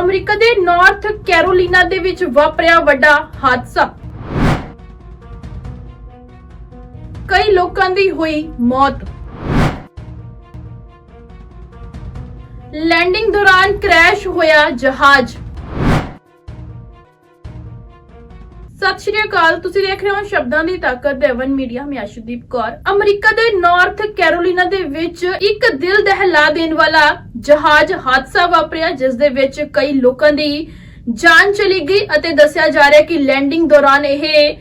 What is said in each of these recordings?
America ਦੇ North Carolina ਦੇ ਵਿੱਚ ਵਾਪਰਿਆ ਵੱਡਾ ਹਾਦਸਾ। ਕਈ ਲੋਕਾਂ ਦੀ ਹੋਈ ਮੌਤ। ਲੈਂਡਿੰਗ ਦੌਰਾਨ ਕ੍ਰੈਸ਼ ਹੋਇਆ ਜਹਾਜ਼। ਸਤਿ ਸ਼੍ਰੀ ਅਕਾਲ। ਤੁਸੀਂ ਦੇਖ ਰਹੇ ਹੋ ਸ਼ਬਦਾਂ ਦੀ ਤਾਕਤ ਦੇਵਨ ਮੀਡੀਆ। ਮੈਂ ਅਸ਼ਦੀਪ ਕੌਰ। ਅਮਰੀਕਾ ਦੇ ਨਾਰਥ ਕੈਰੋਲੀਨਾ ਦੇ ਵਿੱਚ ਇੱਕ ਦਿਲ ਦਹਿਲਾ ਦੇਣ ਵਾਲਾ ਜਹਾਜ਼ ਹਾਦਸਾ ਵਾਪਰਿਆ, ਜਿਸ ਦੇ ਵਿੱਚ ਕਈ ਲੋਕਾਂ ਦੀ ਜਾਨ ਚਲੀ ਗਈ ਅਤੇ ਦੱਸਿਆ ਜਾ ਰਿਹਾ ਕਿ ਲੈਂਡਿੰਗ ਦੌਰਾਨ ਇਹ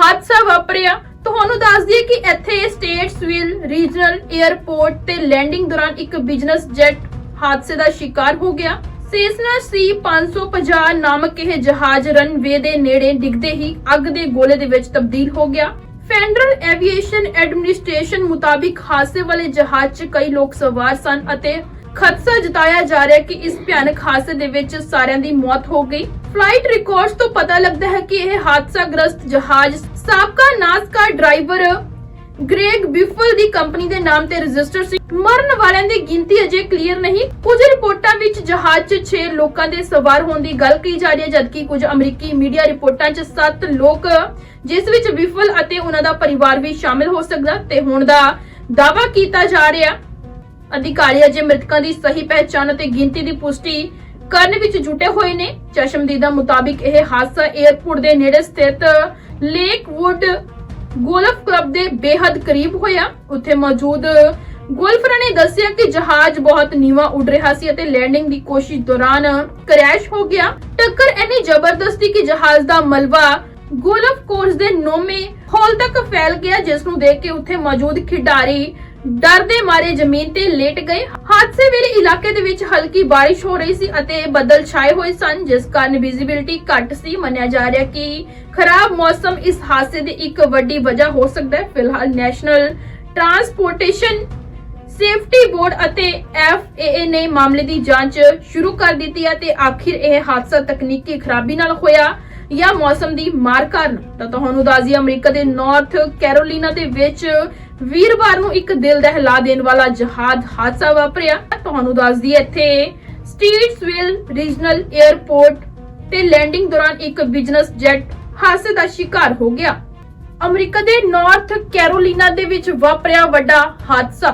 ਹਾਦਸਾ ਵਾਪਰਿਆ। ਤੁਹਾਨੂੰ ਦੱਸ ਦਈਏ ਕਿ ਇੱਥੇ ਸਟੇਟਸਵਿਲ ਰੀਜਨਲ 에ਅਰਪੋਰਟ ਤੇ ਲੈਂਡਿੰਗ ਦੌਰਾਨ ਇੱਕ ਬਿਜ਼ਨਸ ਜੈਟ ਹਾਦਸੇ ਦਾ ਸ਼ਿਕਾਰ ਹੋ ਗਿਆ। ਸੇਸਨਾ ਸੀ 550 ਨਾਮਕ ਇਹ ਜਹਾਜ਼ ਰਨਵੇ ਦੇ ਨੇੜੇ ਡਿੱਗਦੇ ਹੀ ਅੱਗ ਦੇ ਗੋਲੇ ਦੇ ਵਿੱਚ ਤਬਦੀਲ ਹੋ ਗਿਆ। ਫੈਡਰਲ ਐਵੀਏਸ਼ਨ ਐਡਮਿਨਿਸਟ੍ਰੇਸ਼ਨ ਮੁਤਾਬਿਕ ਹਾਦਸੇ ਵਾਲੇ ਜਹਾਜ਼ 'ਚ ਕਈ ਲੋਕ ਸਵਾਰ ਸਨ ਅਤੇ ਖਦਸ਼ਾ ਜਤਾਇਆ ਜਾ ਰਿਹਾ ਹੈ ਕਿ ਇਸ ਭਿਆਨਕ ਹਾਦਸੇ ਦੇ ਵਿੱਚ ਸਾਰਿਆਂ ਦੀ ਮੌਤ ਹੋ ਗਈ। ਫਲਾਈਟ ਰਿਕਾਰਡਸ ਤੋਂ ਪਤਾ ਲੱਗਦਾ ਹੈ ਕਿ ਇਹ ਹਾਦਸਾ ਗ੍ਰਸਤ ਜਹਾਜ਼ ਸਾਬਕਾ ਨਾਸਕਾ ਡਰਾਈਵਰ ਗ੍ਰੇਗ ਬਿਫਲ ਦੀ ਕੰਪਨੀ ਦੇ ਨਾਮ ਤੇ ਰਜਿਸਟਰ ਸੀ। ਮਰਨ ਵਾਲਿਆਂ ਦੀ ਗਿਣਤੀ ਅਜੇ ਕਲੀਅਰ ਨਹੀਂ। ਕੁਝ ਰਿਪੋਰਟਾਂ ਵਿੱਚ ਜਹਾਜ਼ 'ਚ 6 ਲੋਕਾਂ ਦੇ ਸਵਾਰ ਹੋਣ ਦੀ ਗੱਲ ਕਹੀ ਜਾ ਰਹੀ ਹੈ, ਜਦਕਿ ਕੁਝ ਅਮਰੀਕੀ ਮੀਡੀਆ ਰਿਪੋਰਟਾਂ 'ਚ 7 ਲੋਕ, ਜਿਸ ਵਿੱਚ ਬਿਫਲ ਅਤੇ ਉਹਨਾਂ ਦਾ ਪਰਿਵਾਰ ਵੀ ਸ਼ਾਮਿਲ ਹੋ ਸਕਦਾ ਤੇ ਹੁਣ ਦਾ ਦਾਅਵਾ ਕੀਤਾ ਜਾ ਰਿਹਾ। ਅਧਿਕਾਰੀ ਅਜੇ ਮ੍ਰਿਤਕਾਂ ਦੀ ਸਹੀ ਪਹਿਚਾਣ ਅਤੇ ਗਿਣਤੀ ਦੀ ਪੁਸ਼ਟੀ ਕਰਨ ਵਿੱਚ ਜੁਟੇ ਹੋਏ ਨੇ। ਚਸ਼ਮਦੀਦਾ ਮੁਤਾਬਿਕ ਇਹ ਹਾਦਸਾ 에ਅਰਪੋਰਟ ਦੇ ਨੇੜੇ ਸਥਿਤ ਲੇਕਵੁੱਡ ਗੋਲਫ ਕਲੱਬ ਦੇ ਬੇਹੱਦ ਕਰੀਬ ਹੋਇਆ। ਉੱਥੇ ਮੌਜੂਦ ਗੋਲਫਰਾਂ ਨੇ ਦੱਸਿਆ ਕਿ ਜਹਾਜ਼ ਬਹੁਤ ਨੀਵਾਂ ਉੱਡ ਰਿਹਾ ਸੀ ਅਤੇ ਲੈਂਡਿੰਗ ਦੀ ਕੋਸ਼ਿਸ਼ ਦੌਰਾਨ ਕ੍ਰੈਸ਼ ਹੋ ਗਿਆ। ਟੱਕਰ ਇੰਨੀ ਜ਼ਬਰਦਸਤੀ ਕਿ ਜਹਾਜ਼ ਦਾ ਮਲਬਾ ਗੋਲਫ ਕੋਰਸ ਦੇ ਨੋਮੇ ਹਾਲ ਤੱਕ ਫੈਲ ਗਿਆ, ਜਿਸ ਨੂੰ ਦੇਖ ਕੇ ਉੱਥੇ ਮੌਜੂਦ ਖਿਡਾਰੀ ਡਰ ਦੇ ਮਾਰੇ ਜ਼ਮੀਨ ਤੇ ਲੇਟ ਗਏ। ਹਾਦਸੇ ਵੇਲੇ ਇਲਾਕੇ ਦੇ ਵਿੱਚ ਹਲਕੀ ਬਾਰਿਸ਼ ਹੋ ਰਹੀ ਸੀ ਅਤੇ ਬੱਦਲ ਛਾਏ ਹੋਏ ਸਨ, ਜਿਸ ਕਾਰਨ ਵਿਜ਼ਿਬਿਲਟੀ ਘੱਟ ਸੀ। ਮੰਨਿਆ ਜਾ ਰਿਹਾ ਕਿ ਖਰਾਬ ਮੌਸਮ ਇਸ ਹਾਦਸੇ ਦੀ ਇੱਕ ਵੱਡੀ ਵਜ੍ਹਾ ਹੋ ਸਕਦਾ ਹੈ। ਫਿਲਹਾਲ ਨੈਸ਼ਨਲ ਟਰਾਂਸਪੋਰਟੇਸ਼ਨ ਸੇਫਟੀ ਬੋਰਡ ਅਤੇ FAA ਨੇ ਮਾਮਲੇ ਦੀ ਜਾਂਚ ਸ਼ੁਰੂ ਕਰ ਦਿੱਤੀ ਹੈ ਤੇ ਆਖਿਰ ਇਹ ਹਾਦਸਾ ਤਕਨੀਕੀ ਖਰਾਬੀ ਨਾਲ ਹੋਇਆ ਜਾਂ ਮੌਸਮ ਦੀ ਮਾਰ ਕਾਰਨ। ਤਾਂ ਤੁਹਾਨੂੰ ਦੱਸਦੀ ਅਮਰੀਕਾ ਦੇ ਨਾਰਥ ਕੈਰੋਲੀਨਾ ਦੇ ਵਿੱਚ ਵੀਰਵਾਰ ਨੂੰ ਇੱਕ ਦਿਲ ਦਹਿਲਾ ਦੇਣ ਵਾਲਾ ਜਹਾਜ਼ ਹਾਦਸਾ ਵਾਪਰਿਆ। ਤੁਹਾਨੂੰ ਦੱਸਦੀ ਇੱਥੇ ਸਟੀਟਸਵਿਲ ਰੀਜਨਲ 에ਅਰਪੋਰਟ ਤੇ ਲੈਂਡਿੰਗ ਦੌਰਾਨ ਇੱਕ ਬਿਜ਼ਨਸ ਜੈਟ ਹਾਦਸੇ ਦਾ ਸ਼ਿਕਾਰ ਹੋ ਗਿਆ। ਅਮਰੀਕਾ ਦੇ ਨਾਰਥ ਕੈਰੋਲੀਨਾ ਦੇ ਵਿੱਚ ਵਾਪਰਿਆ ਵੱਡਾ ਹਾਦਸਾ।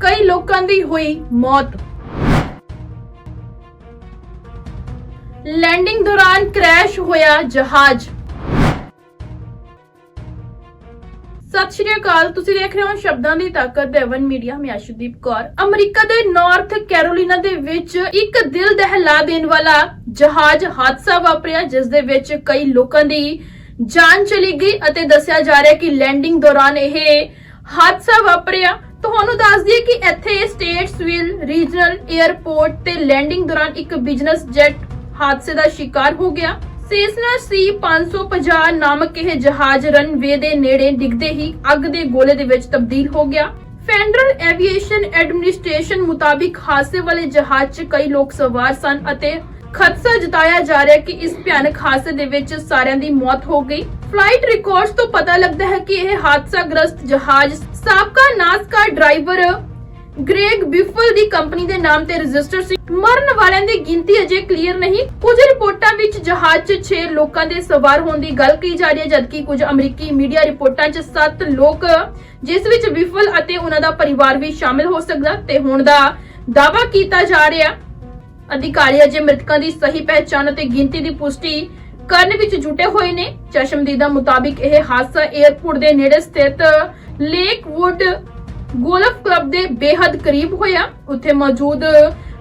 ਕਈ ਲੋਕਾਂ ਦੀ ਹੋਈ ਮੌਤ। ਲੈਂਡਿੰਗ ਦੌਰਾਨ ਕ੍ਰੈਸ਼ ਹੋਇਆ ਜਹਾਜ਼। ਸਤਿ ਸ਼੍ਰੀ ਅਕਾਲ, ਤੁਸੀਂ ਦੇਖ ਰਹੇ ਹੋ ਸ਼ਬਦਾਂ ਦੀ ਤਾਕਤ ਦੇਵਨ ਮੀਡੀਆ, ਮੈਂ ਅਸ਼ਦੀਪ ਕੌਰ। ਅਮਰੀਕਾ ਦੇ ਨਾਰਥ ਕੈਰੋਲੀਨਾ ਦੇ ਵਿੱਚ ਇੱਕ ਦਿਲ ਦਹਿਲਾ ਦੇਣ ਵਾਲਾ ਜਹਾਜ਼ ਹਾਦਸਾ ਵਾਪਰਿਆ, ਜਿਸ ਦੇ ਵਿੱਚ ਕਈ ਲੋਕਾਂ ਦੀ ਜਾਨ ਚਲੀ ਗਈ ਅਤੇ ਦੱਸਿਆ ਜਾ ਰਿਹਾ ਕਿ ਲੈਂਡਿੰਗ ਦੌਰਾਨ ਇਹ ਹਾਦਸਾ ਵਾਪਰਿਆ। ਤੁਹਾਨੂੰ ਦੱਸ ਦਈਏ ਕਿ ਇੱਥੇ ਸਟੇਟਸਵਿਲ ਰੀਜਨਲ 에ਅਰਪੋਰਟ ਤੇ ਲੈਂਡਿੰਗ ਦੌਰਾਨ ਇੱਕ ਬਿਜ਼ਨਸ ਜੈਟ ਹਾਦਸੇ ਦਾ ਸ਼ਿਕਾਰ ਹੋ ਗਿਆ। ਸੇਸਨਾ ਸੀ 550 ਨਾਮਕ ਇਹ ਜਹਾਜ਼ ਰਨਵੇ ਦੇ ਨੇੜੇ ਡਿੱਗਦੇ ਹੀ ਅੱਗ ਦੇ ਗੋਲੇ ਦੇ ਵਿੱਚ ਤਬਦੀਲ ਹੋ ਗਿਆ। ਫੈਡਰਲ ਐਵੀਏਸ਼ਨ ਐਡਮਿਨਿਸਟ੍ਰੇਸ਼ਨ ਮੁਤਾਬਿਕ ਹਾਦਸੇ ਵਾਲੇ ਜਹਾਜ਼ 'ਚ ਕਈ ਲੋਕ ਸਵਾਰ ਸਨ ਅਤੇ ਖਦਸ਼ਾ ਜਤਾਇਆ ਜਾ ਰਿਹਾ ਹੈ ਕਿ ਇਸ ਭਿਆਨਕ ਹਾਦਸੇ ਦੇ ਵਿੱਚ ਸਾਰਿਆਂ ਦੀ ਮੌਤ ਹੋ ਗਈ। ਫਲਾਈਟ ਰਿਕਾਰਡਸ ਤੋਂ ਪਤਾ ਲੱਗਦਾ ਹੈ ਕਿ ਇਹ ਹਾਦਸਾ ਗ੍ਰਸਤ ਜਹਾਜ਼ ਸਾਬਕਾ ਨਾਸਕਾ ਡਰਾਈਵਰ ਗ੍ਰੇਗ ਬਿਫਲ ਦੀ ਕੰਪਨੀ ਦੇ ਨਾਮ ਤੇ ਰਜਿਸਟਰ ਸੀ। ਮਰਨ ਵਾਲਿਆਂ ਦੀ ਗਿਣਤੀ ਅਜੇ ਕਲੀਅਰ ਨਹੀਂ। ਕੁਝ ਰਿਪੋਰਟਾਂ ਵਿੱਚ ਜਹਾਜ਼ 'ਚ 6 ਲੋਕਾਂ ਦੇ ਸਵਾਰ ਹੋਣ ਦੀ ਗੱਲ ਕਹੀ ਜਾ ਰਹੀ ਹੈ, ਜਦਕਿ ਕੁਝ ਅਮਰੀਕੀ ਮੀਡੀਆ ਰਿਪੋਰਟਾਂ 'ਚ 7 ਲੋਕ, ਜਿਸ ਵਿੱਚ ਬਿਫਲ ਅਤੇ ਉਹਨਾਂ ਦਾ ਪਰਿਵਾਰ ਵੀ ਸ਼ਾਮਿਲ ਹੋ ਸਕਦਾ ਤੇ ਹੁਣ ਦਾ ਦਾਅਵਾ ਕੀਤਾ ਜਾ ਰਿਹਾ। ਅਧਿਕਾਰੀ ਅਜੇ ਮ੍ਰਿਤਕਾਂ ਦੀ ਸਹੀ ਪਹਿਚਾਣ ਅਤੇ ਗਿਣਤੀ ਦੀ ਪੁਸ਼ਟੀ ਕਰਨ ਵਿੱਚ ਜੁਟੇ ਹੋਏ ਨੇ। ਚਸ਼ਮਦੀਦਾ ਮੁਤਾਬਿਕ ਇਹ ਹਾਦਸਾ 에ਅਰਪੋਰਟ ਦੇ ਨੇੜੇ ਸਥਿਤ ਲੇਕਵੁੱਡ ਗੋਲਫ ਕਲੱਬ ਦੇ ਬੇਹੱਦ ਕਰੀਬ ਹੋਇਆ। ਉੱਥੇ ਮੌਜੂਦ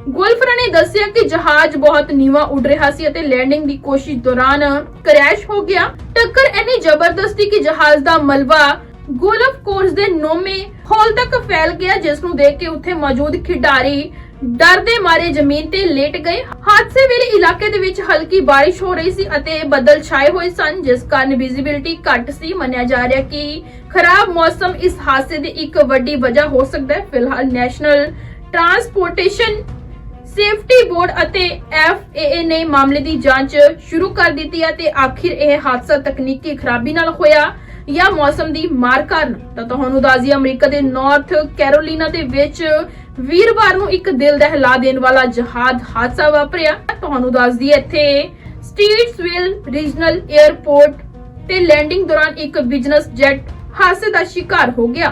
ਗੋਲਫਰਾਂ ਨੇ ਦੱਸਿਆ ਕਿ ਜਹਾਜ਼ ਬਹੁਤ ਨੀਵਾਂ ਉੱਡ ਰਿਹਾ ਸੀ ਅਤੇ ਲੈਂਡਿੰਗ ਦੀ ਕੋਸ਼ਿਸ਼ ਦੌਰਾਨ ਕਰੈਸ਼ ਹੋ ਗਿਆ। ਟੱਕਰ ਇੰਨੀ ਜ਼ਬਰਦਸਤੀ ਕਿ ਜਹਾਜ਼ ਦਾ ਮਲਬਾ ਗੋਲਫ ਕੋਰਸ ਦੇ ਨੋਮੇ ਹਾਲ ਤੱਕ ਫੈਲ ਗਿਆ, ਜਿਸ ਨੂੰ ਦੇਖ ਕੇ ਉੱਥੇ ਮੌਜੂਦ ਖਿਡਾਰੀ ਡਰ ਦੇ ਮਾਰੇ ਜ਼ਮੀਨ ਤੇ ਲੇਟ ਗਏ। ਵੇਲੇ ਇਲਾਕੇ ਦੇ ਵਿੱਚ ਹਲਕੀ ਬਾਰਿਸ਼ ਹੋ ਰਹੀ ਸੀ ਅਤੇ ਬੱਦਲ ਛਾਏ ਹੋਏ ਸਨ, ਜਿਸ ਕਾਰਨ ਵਿਜ਼ਿਬਿਲਟੀ ਘੱਟ ਸੀ। ਮੰਨਿਆ ਜਾ ਰਿਹਾ ਕਿ ਖਰਾਬ ਮੌਸਮ ਇਸ ਹਾਦਸੇ ਦੀ ਇੱਕ ਵੱਡੀ ਵਜ੍ਹਾ ਹੋ ਸਕਦਾ ਹੈ। ਫਿਲਹਾਲ ਨੈਸ਼ਨਲ ਟਰਾਂਸਪੋਰਟੇਸ਼ਨ ਸੇਫਟੀ ਬੋਰਡ ਅਤੇ FAA ਨੇ ਮਾਮਲੇ ਦੀ ਜਾਂਚ ਸ਼ੁਰੂ ਕਰ ਦਿੱਤੀ ਹੈ ਤੇ ਆਖਿਰ ਇਹ ਹਾਦਸਾ ਤਕਨੀਕੀ ਖਰਾਬੀ ਨਾਲ ਹੋਇਆ ਜਾਂ ਮੌਸਮ ਦੀ ਮਾਰ ਕਾਰਨ। ਤਾਂ ਤੁਹਾਨੂੰ ਦੱਸਦੀ ਅਮਰੀਕਾ ਦੇ ਨਾਰਥ ਕੈਰੋਲੀਨਾ ਦੇ ਵਿੱਚ ਵੀਰਵਾਰ ਨੂੰ ਇੱਕ ਦਿਲ ਦਹਿਲਾ ਦੇਣ ਵਾਲਾ ਜਹਾਜ਼ ਹਾਦਸਾ ਵਾਪਰਿਆ। ਤੁਹਾਨੂੰ ਦੱਸ ਦਈਏ ਇੱਥੇ ਸਟ੍ਰੀਟਸਵਿਲ ਰੀਜਨਲ 에ਅਰਪੋਰਟ ਤੇ ਲੈਂਡਿੰਗ ਦੌਰਾਨ ਇੱਕ ਬਿਜ਼ਨਸ ਜੈਟ ਹਾਦਸੇ ਦਾ ਸ਼ਿਕਾਰ ਹੋ ਗਿਆ।